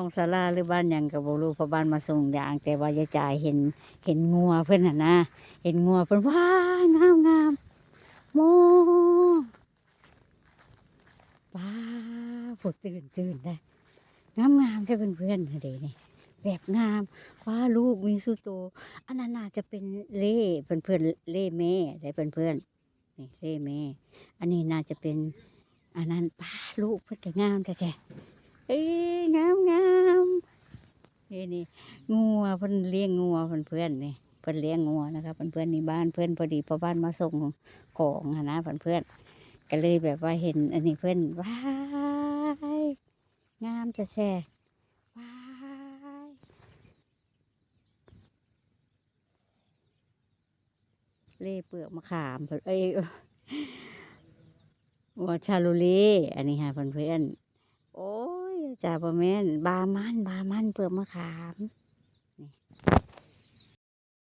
องศาลาหรือบ้านยังกับบรูพราะบ้านมาส่งยางแต่ว่ายายจ่ายเห็นเห็นงัวเพิ่นน่ะนะเห็นงัวเพิ่อนว้างามงามโมป้าฝดตื่นตื่นได้งามงามได้เพื่อนๆเดี๋ยวนี้แบบงามว้าลูกมีสุโตอันนั้นน่าจะเป็นเล่เพื่อนเพื่อนๆเล่แม่ได้เพื่อนเพื่อนๆนี่เล่แม่ อันนี้น่าจะเป็นอันนั้นป้าลูกเพื่อนก็งามแท้ๆ เอ้ยงามงามนี่นี่งัวเพื่อนเลี้ยงงัวเพื่อนเพื่อนนี่เพื่อนเลี้ยงงัวนะครับเพื่อนเพื่อนๆนี่บ้านเพื่อนพอดีพอบ้านมาส่งของนะเพื่อนเพื่อนก็เลยแบบว่าเห็นอันนี้เพื่อนว้ายงามจะแช่ว้ายเล่เปลือกมะขามเพิ่นเอ้ยว่าชาลูเล่อันนี้ค่ะเพื่อนๆโอ้ย จ่าบะแม่นบามันบามันเปลือกมะขาม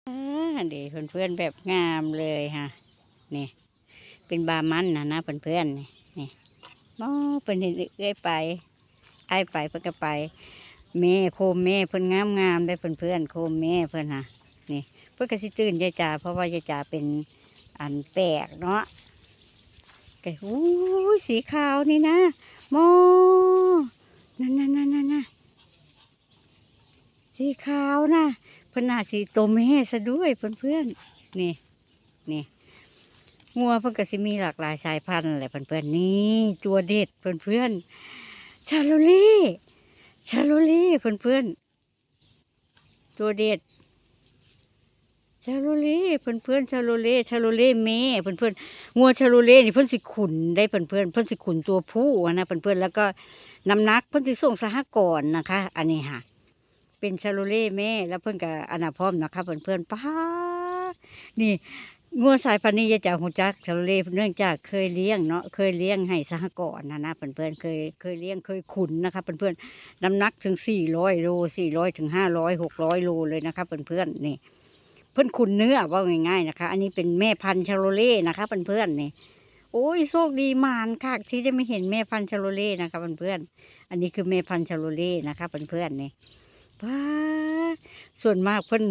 นี่เดี๋ยวเพื่อนๆแบบงามเลยค่ะนี่เป็นบามันนะนะเพื่อนๆนี่นี่มอเป็นเห็นเอื้อยไปไอ้ไปเพื่อนก็ไปแม่โคมแม่เพิ่อนงามงามๆได้เพื่อนๆโคมแม่เพิ่อนค่ะนี่เพื่อนก็สิตื่นยายจ่าเพราะว่ายายจ่าเป็นอันแปลกเนาะก็อู้ยสีขาวนี่นะโม นั่นนั่นนั่นนั่นนะสีขาวนะเพิ่นน่าสีตัวแม่ซะด้วยเพื่อนเพื่อนนี่นี่งัวเพิ่นก็สิมีหลากหลายสายพันธุ์แหละเพื่อนเพื่อนนี่ตัวเด็ดเพื่อนเพื่อนชาโลลี่ชาโลลี่เพื่อนเพื่อนตัวเด็ดชาโลเล่เพื่อนเพื่อนชาโลเล่ชาโลเล่แม่เพื่อนเพื่อนงัวชาโลเล่นี่เพื่อนสิขุนได้เพื่อนเพื่อนเพื่อนสิขุนตัวผู้นะเพื่อนเพื่อนแล้วก็ น้ำหนักเพื่อนสิส่งสหกรณ์นะคะ อันนี้ค่ะ เป็นชาโลเล่แม่ แล้วเพื่อนกับอนาพร้อมนะคะเพื่อนเพื่อนป้านี่งัวสายพันธุ์นี้จะจากหูจักชาโลเล่เนื่องจากเคยเลี้ยงเนาะเคยเลี้ยงให้สหกรณ์นะนะเพื่อนเพื่อนเคยเคยเลี้ยงเคยขุนนะคะเพื่อนเพื่อนน้ำหนักถึงสี่ร้อยโลสี่ร้อยถึงห้าร้อยหกร้อยโลเลยนะคะเพื่อนเพื่อนนี่ เพื่อนคุณเนื้อว่าง่ายๆนะคะ อันนี้เป็นแม่พันธุ์ชาโลเล่นะคะเพื่อนๆนี่ โอ้ยโชคดีมานค่ะที่ได้ไม่เห็นแม่พันชโลเล่นะคะเพื่อนๆอันนี้คือแม่พันชโลเล่นะคะเพื่อนๆนี่ว้าส่วนมากเพื่อน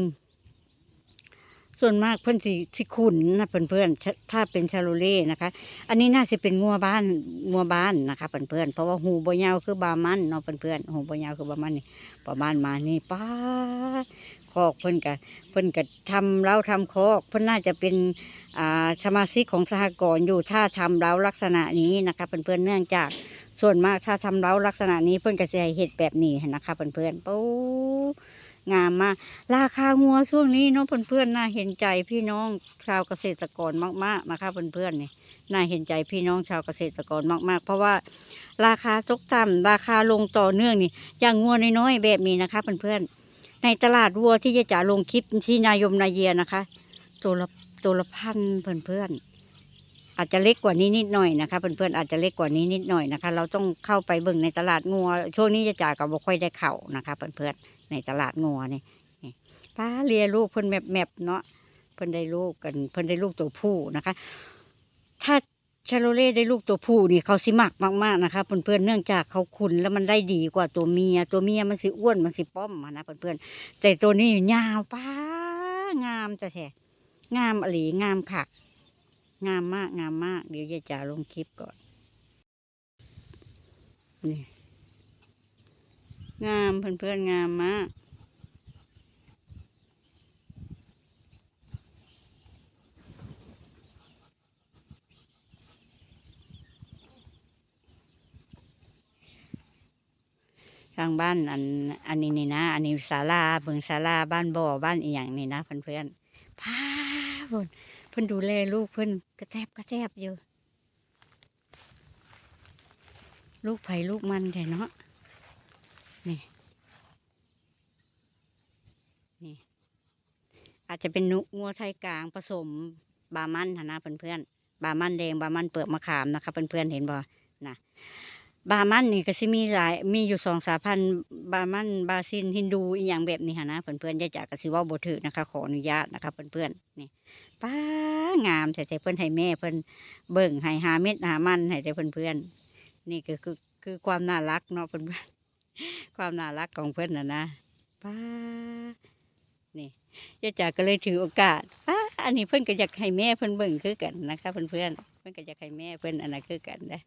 ส่วนมากเพื่อนสิสิขุนนะเพื่อนๆชถ้าเป็นชาโลเล่นะคะ อันนี้น่าจะเป็นงัวบ้านงัวบ้านนะคะเพื่อนๆเพราะว่าหูบยาวคือบามันเนาะเพื่อนๆหูบยาวคือบามันนี่ประมาณมานี่ป้าคอกเพื่อนกะเพิ่นก็ทำเล้าทำคอก เพิ่นน่าจะเป็นอ่าสมาชิกของสหกรณ์อยู่ถ้าทำเล้าลักษณะนี้นะคะเพื่อนๆเนื่องจากส่วนมากถ้าทำเล้าลักษณะนี้เพิ่นก็จะให้เห็ดแบบนี้นะคะเพื่อนๆปูงามมากราคางัวช่วงนี้เนาะเพื่อนๆน่าเห็นใจพี่น้องชาวเกษตรกรมากๆนะคะเพื่อนๆนี่น่าเห็นใจพี่น้องชาวเกษตรกรมาก ๆ เพราะว่าราคาตกต่ำราคาลงต่อเนื่องนี่อย่างงัวน้อยๆแบบนี้นะคะเพื่อนๆ ในตลาดวัวที่จะจ่าลงคลิปที่นายมนาเยียนะคะ ตัวละตัวละพันเพื่อนๆอาจจะเล็กกว่านี้นิดหน่อยนะคะเพื่อนๆอาจจะเล็กกว่านี้นิดหน่อยนะคะ เราต้องเข้าไปเบิ่งในตลาดงัว ช่วงนี้จะจ่ากับบ่ค่อยได้เข่านะคะเพื่อนๆในตลาดงัวนี่ป้าเลียลูกเพิ่อนแมบแมบเนาะเพิ่อนได้ลูกกันเพิ่อนได้ลูกตัวผู้นะคะ ถ้า ชาโลเล่ได้ลูกตัวผู้นี่เขาสิมักมากๆนะคะเพื่อนๆเนื่องจากเขาขุนแล้วมันได้ดีกว่าตัวเมีย ตัวเมียมันสิอ้วนมันสิป้อมอะนะเพื่อนๆแต่ตัวนี้ยาวป้างามจะแท้งามอลีงามค่ะงามมากงามมาก เดี๋ยวยายจ๋าลงคลิปก่อนนี่งามเพื่อนๆงามมาก ทางบ้านอันอันนี้นี่นะ อันนี้ศาลาเบิงศาลาบ้านบ่อบ้านอีหยังนี่นะเพื่อนๆพาเพิ่นเพิ่อนดูแลลูกเพิ่อนกระแทบกระแทบอยู่ ลูกไผ่ลูกมันแท้เนาะนี่นี่ อาจจะเป็นนุงัวไทยกลางผสมบามันหั้นนะเพื่อนบามันแดงบามันเปลือกมะขามนะคะเพื่อนๆเห็นบ่นะ บามันนี่ก็สิมีหลาย มีอยู่สองสาพันธุ์บามันบาซินฮินดูอีหยังแบบนี้ค่ะนะเพื่อนๆอยาจากกสิว่าบ่ถือนะคะ ขออนุญาตนะคะเพื่อนๆนี่ป้างามแต่แต่เพิ่อนให้แม่เพิ่อนเบิ่งให้หาเม็ดหามันให้แต่เพื่อนๆนี่ก็คือคือความน่ารักเนาะเพื่อนๆความน่ารักของเพื่อนน่ะนะป้านี่ยาจ๋าก็เลยถือโอกาสป้าอันนี้เพื่อนก็อยากให้แม่เพื่อนเบิ่งคือกันนะคะ เพื่อนเพื่อนๆเพื่อนก็อยากให้แม่เพื่อนอันนั้นคือกันนะ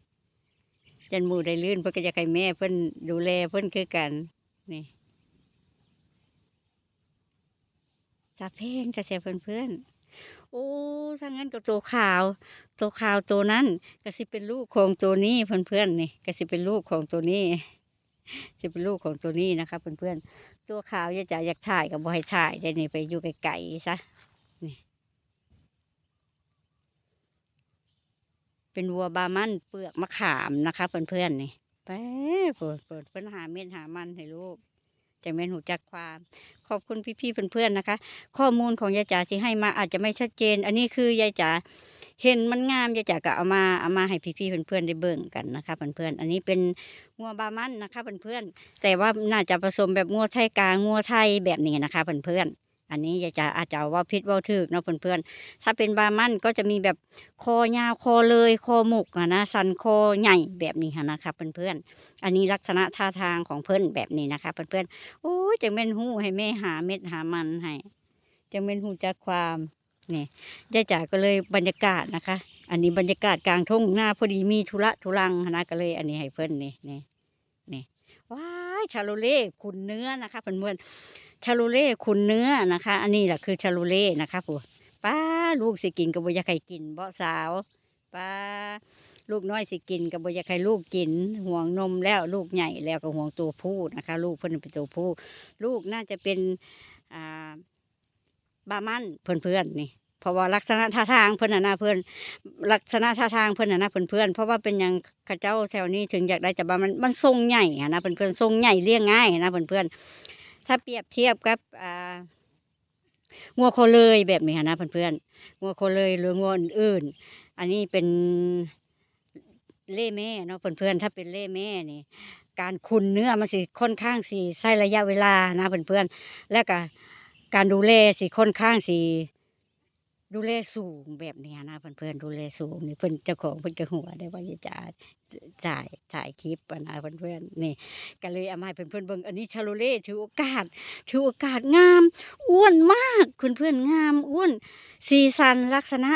ยันหมูได้ลื่นเพื่อนก็อยากให้แม่เพื่อนดูแลเพื่อนคือกัน นี่ตาเพงจะเสียเพื่อนเพื่อนโอ้ถ้างั้นก็ตัวขาว ตัวขาวตัวนั้นก็สิเป็นลูกของตัวนี้เพื่อนๆนี่ก็สิเป็นลูกของตัวนี้จะเป็นลูกของตัวนี้นะคะเพื่อนๆตัวขาวอยากจะอยากถ่ายกับบอยถ่ายได้นี่ไปอยู่ไกลๆซะ เป็นวัวบามันเปลือกมะขามนะคะเพื่อนๆนี่ไปเปิดเปิดเพิ่นหาเม็ดหามันให้ลูกจะเม็นหูจักความ ขอบคุณพี่ๆเพื่อนๆนะคะ ข้อมูลของยายจ๋าที่ให้มาอาจจะไม่ชัดเจน อันนี้คือยายจ๋าเห็นมันงามยายจ๋าก็เอามาเอามาให้พี่ๆเพื่อนๆได้เบิ่งกันนะคะเพื่อนๆอันนี้เป็นงัวบามันนะคะเพื่อนๆแต่ว่าน่าจะผสมแบบงัวไทยกลางงัวไทยแบบนี้นะคะเพื่อนๆ อันนี้ยายจ๋าอาจจะว่าพิษว่าถึกเนาะเพื่อนๆถ้าเป็นบามันก็จะมีแบบคอยาวคอเลยคอหมุกอะนะสันคอใหญ่แบบนี้ค่ะนะคะเพื่อนๆอันนี้ลักษณะท่าทางของเพื่อนแบบนี้นะคะเพื่อนๆโอ้ยจังเป็นหูให้แม่หาเม็ดหามันให้จังเป็นหูจักความนี่ยายจ๋าก็เลยบรรยากาศนะคะ อันนี้บรรยากาศกลางทุ่งหน้าพอดีมีธุระทุรังนะก็เลย อันนี้ให้เพิ่อนนี่นี่นี่ว้า ชาโลเล่ขุนเนื้อนะคะเพื่อนเพื่อนๆชาโลเล่ขุนเนื้อนะคะ อันนี้แหละคือชาโลเล่นะคะปู่ป้าลูกสิกินกับบุยาไข่กินเบาสาวป้าลูกน้อยสิกินกับบุยาไข่ลูกกิน ห่วงนมแล้วลูกใหญ่แล้วก็ห่วงตัวผู้นะคะ ลูกเพิ่นเป็นตัวผู้ ลูกน่าจะเป็นอ่าบามันเพื่อนเพื่อนๆนี่ เพราะว่าลักษณะท่าทางเพื่อนนะเพื่อนลักษณะท่าทางเพื่อนนะเพื่อนเพื่อนเพราะว่าเป็นอย่างข้าเจ้าแถวนี้ถึงอยากได้จะบามันมันทรงใหญ่นะเพื่อนเพื่อนๆทรงใหญ่เลี้ยงง่ายนะเพื่อนเพื่อนถ้าเปรียบเทียบกับอ่างัวโคเลยแบบนี้นะเพื่อนเพื่อนงัวโคเลยหรืองัวอื่นๆอันนี้เป็นเล่แม่เนาะเพื่อนเพื่อนถ้าเป็นเล่แม่นี่การคุนเนื้อมันสิค่อนข้างสิใช้ระยะเวลานะเพื่อนๆแล้วก็การดูแลสิค่อนข้างสิ ดูแลสูงแบบเนี้ยนะเพื่อนๆดูแลสูงนี่เพื่อนเจ้าของเพื่อนก็หัวได้ว่าจะจ่ายถ่ายคลิปอะนะเพื่อนๆนี่ก็เลยเอามาให้เพื่อนๆเบิ่งอันนี้ชาโลเล่ถือโอกาสถือโอกาสงาม อ้วนมากเพื่อนๆงามอ้วนสีสันลักษณะ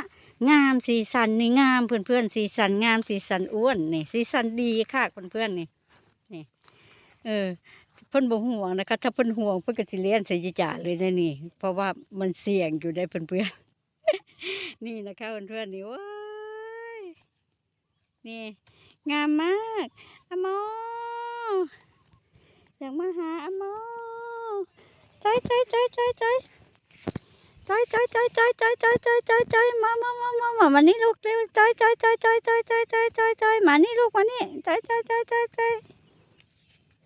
งามสีสันนี่งามเพื่อนๆสีสันงามสีสันอ้วนนี่สีสันดีค่ะเพื่อนๆนี่เออเพิ่นบ่ห่วงนะคะถ้าเพิ่นห่วงเพิ่นก็สิเลี้ยนใส่จ่าเลยนะนี่ เพราะว่ามันเสี่ยงอยู่ได้เพื่อนๆ นี่นะคะเพื่อนๆนี่ว้ายนี่ งามมากอโมอยากมาหาอโมใจใจใจใจใจใจใจใจใจใจใจใจใจใจมามามามามามานี่ลูกเร็วใจใจใจใจใจใจใจใจใจมานี่ลูกมานี่ใจใจใจใจใจ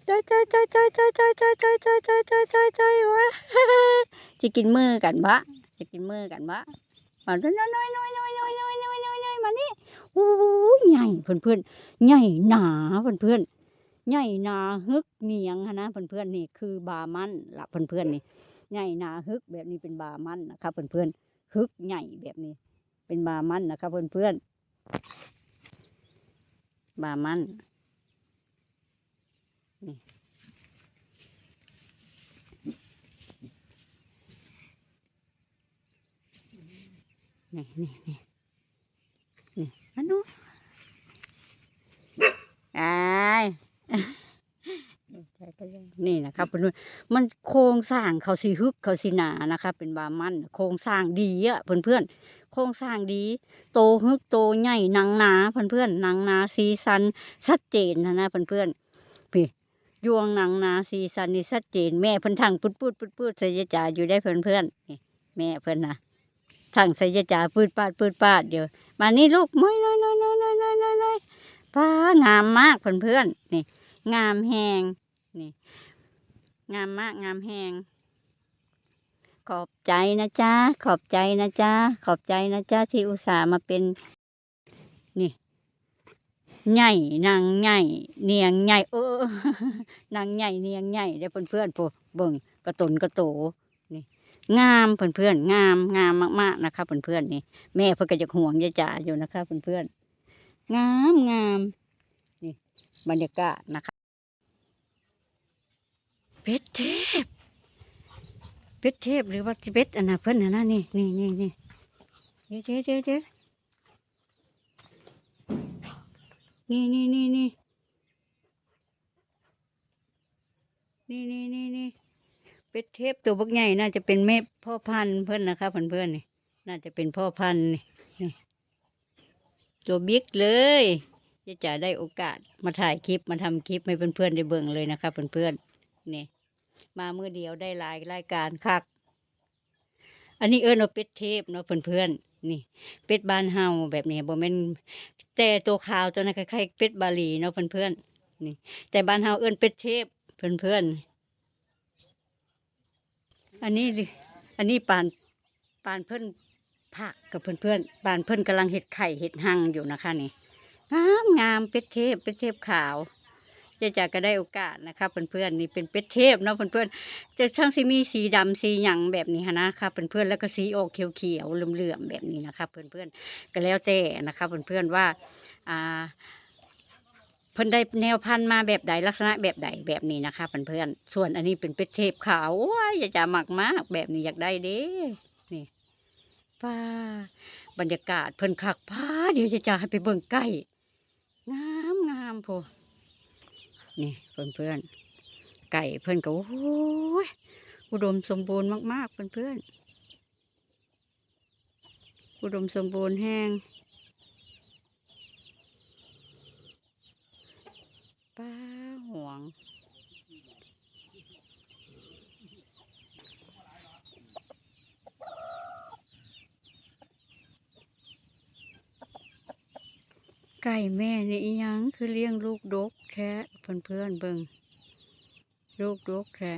ใจใจใจใจใจใจใจใจใจใจใจใจใจวะจะกินมือกันบะจะกินมือกันบะ มาน้อยน้อยน้อยน้อยน้อยน้อยน้อยน้อยน้อยมานี่โอ้ยใหญ่เพื่อนเพื่อนใหญ่หนาเพื่อนเพื่อนใหญ่หนาฮึกเนียงนนะเพื่อนเพื่อนนี่คือบามันละเพื่อนเพื่อนนี่ใหญ่หนาฮึกแบบนี้เป็นบามันนะครับเพื่อนเพื่อนฮึกใหญ่แบบนี้ เป็นบามันนะครับเพื่อนเพื่อนบามันนี่ นี่นี่นี่อันนู้นไอ้นี่นะครับเพื่อนมันโครงสร้างเขาสีฮึกเขาสีหนานะคะเป็นบามันโครงสร้างดีอะเพื่อนๆโครงสร้างดี โตฮึกโตใหญ่นังนาเพื่อนๆหนังนาสีสันชัดเจนนะนะเพื่อนๆพี่ยวงนังนาสีสันนี่ชัดเจน แม่เพิ่อนทางปุดปุดปุดปุดใส่ยาจ่าอยู่ได้เพื่อนๆนี่แม่เพิ่อนนะ สั่งใส่ยาจ่าปืดปาดปืดปาดเดี๋ยวมานี่ลูกน้อยน้อยน้อยน้อยน้อยน้อยน้อยป้างามมากเพื่อนเพื่อนนี่ งามแหงนี่ งามมากงามแหงขอบใจนะจ๊ะขอบใจนะจ๊ะขอบใจนะจ๊ะที่อุตส่าห์มาเป็น นี่ใหญ่นางใหญ่เนียงใหญ่เออนางใหญ่เนียงใหญ่ได้อเพื่อนเพื่อนๆพวกเบิ่งกระตุนกระโต งามเพื่อนๆงามงามมากๆนะคะเพื่อนๆนี่แม่เพื่อนก็จะห่วงยาจ่าอยู่นะคะเพื่อนๆงามงามนี่บรรยากาศนะคะเพชรเทพเพชรเทพหรือว่าเพชรอันนะเพื่อนนะนี่นี่นี่นี่เจ๊เยวเจ๊เจ๊นี่นี่นี่นี่นี่นี่นี่ เป็ดเทพตัวบักใหญ่น่าจะเป็นแม่พ่อพันธุ์เพิ่อนนะคะเพื่อนเพื่อนๆนี่น่าจะเป็นพ่อพันธุ์นี่นี่ตัวบิ๊กเลยจะจะได้โอกาสมาถ่ายคลิปมาทำคลิปให้เพื่อนๆได้เบิ่งเลยนะคะเพื่อนๆนี่มาเมื่อเดียวได้หลายรายการคัก อันนี้เอิ้นว่าเป็ดเทพเนาะเพื่อนๆนี่เป็ดบ้านเฮาแบบนี้บ่แม่นแต่ตัวขาวตัวนั้นคล้ายๆเป็ดบาหลีเนาะเพื่อนๆนี่ แต่บ้านเฮาเอิ้นเป็ดเทพเพื่อนๆอัน อันนี้อันนี้ปานปานเพิ่อนผักกับเพื่อนๆปานเพิ่อนกำลังเห็ดไข่เห็ดหังอยู่นะคะนี่งามงามเป็ดเทพเป็ดเทพขาวเจะจากก็ได้โอกาสนะครับเพื่อนๆนี่เป็นเป็ดเทพเนาะเพื่อนๆจะทั้งสีมีสีดำสีหยังแบบนี้หั้นนะครับเพื่อนๆแล้วก็สีออกเขียวๆเหลื่อมๆแบบนี้นะครับเพื่อนๆก็แล้วแต่นะครับเพื่อนๆว่าอ่า พิ่นได้แนวพันธุ์มาแบบใดลักษณะแบบใดแบบนี้นะคะเพื่อนๆส่วนอันนี้เป็นเป็ดเทพขาวโอ้ยอยากจะหมักมากแบบนี้อยากได้เด้นี่ป้าบรรยากาศเพิ่นคักพ้าเดี๋ยวจะจะให้ไปเบิ่งใกล้งามงามโพนี่เพื่อนเพื่อนๆไก่เพื่อนก็โอ้ยอุดมสมบูรณ์มากๆเพื่อนเพื่อนๆอุดมสมบูรณ์แห้ง ป้าห่วง ไก่แม่นี่ยังคือเลี้ยงลูกดกแท้เพื่อนเพื่อนเบิ่งลูกดกแท้